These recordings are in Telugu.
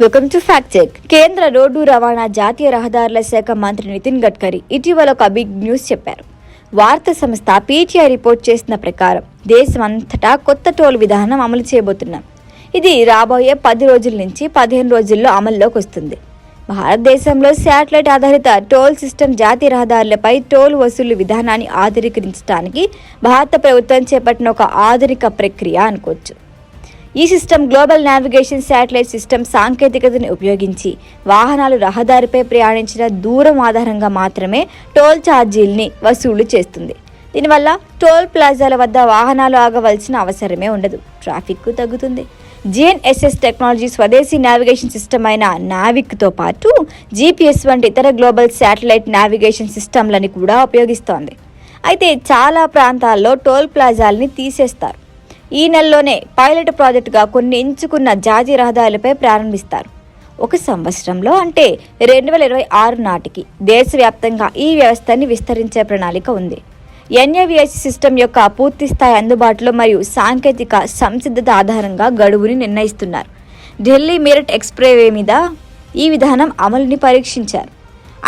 వెల్కమ్ టు ఫ్యాక్ట్ చెక్ కేంద్ర రోడ్డు రవాణా జాతీయ రహదారుల శాఖ మంత్రి నితిన్ గడ్కరీ ఇటీవల ఒక బిగ్ న్యూస్ చెప్పారు వార్తా సంస్థ పీటీఐ రిపోర్ట్ చేసిన ప్రకారం దేశం అంతటా కొత్త టోల్ విధానం అమలు చేయబోతున్నాం ఇది రాబోయే పది రోజుల నుంచి పదిహేను రోజుల్లో అమల్లోకి వస్తుంది భారతదేశంలో శాటిలైట్ ఆధారిత టోల్ సిస్టమ్ జాతీయ రహదారులపై టోల్ వసూలు విధానాన్ని ఆధునీకరించడానికి భారత ప్రభుత్వం చేపట్టిన ఒక ఆధునిక ప్రక్రియ అనుకోవచ్చు ఈ system global navigation satellite system సాంకేతికతను ఉపయోగించి వాహనాలు రహదారిపై ప్రయాణించిన దూరం ఆధారంగా మాత్రమే టోల్ ఛార్జీల్ని వసూలు చేస్తుంది. దీనివల్ల టోల్ ప్లాజాల వద్ద వాహనాలు ఆగవలసిన అవసరమే ఉండదు. ట్రాఫిక్ తగ్గుతుంది. జిఎన్ఎస్ఎస్ టెక్నాలజీ స్వదేశీ నావిగేషన్ సిస్టమ్ అయిన నావిక్తో పాటు జీపీఎస్ వంటి ఇతర గ్లోబల్ శాటిలైట్ నావిగేషన్ సిస్టమ్లని కూడా ఉపయోగిస్తోంది. అయితే చాలా ప్రాంతాల్లో టోల్ ప్లాజాల్ని తీసేస్తారు. ఈ నెలలోనే పైలట్ ప్రాజెక్టుగా కొన్ని ఎంచుకున్న జాజీ రహదారులపై ప్రారంభిస్తారు. ఒక సంవత్సరంలో అంటే రెండు వేల ఇరవై ఆరు నాటికి దేశవ్యాప్తంగా ఈ వ్యవస్థని విస్తరించే ప్రణాళిక ఉంది. ఎన్ఏవిఎస్ సిస్టమ్ యొక్క పూర్తి స్థాయి అందుబాటులో మరియు సాంకేతిక సంసిద్ధత ఆధారంగా గడువుని నిర్ణయిస్తున్నారు. ఢిల్లీ మీరట్ ఎక్స్ప్రెవే మీద ఈ విధానం అమలుని పరీక్షించారు.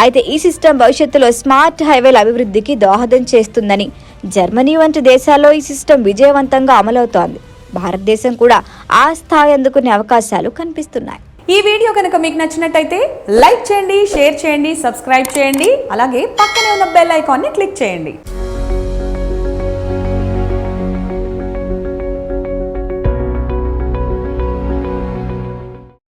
అయితే ఈ సిస్టమ్ భవిష్యత్తులో స్మార్ట్ హైవేల అభివృద్ధికి దోహదం చేస్తుందని జర్మనీ వంటి దేశాల్లో ఈ సిస్టమ్ విజయవంతంగా అమలవుతోంది. భారతదేశం కూడా ఆ స్థాయి అందుకునే అవకాశాలు కనిపిస్తున్నాయి. ఈ వీడియో కనుక మీకు నచ్చినట్టయితే లైక్ చేయండి షేర్ చేయండి సబ్స్క్రైబ్ చేయండి అలాగే పక్కనే ఉన్న బెల్ ఐకాన్ని క్లిక్ చేయండి.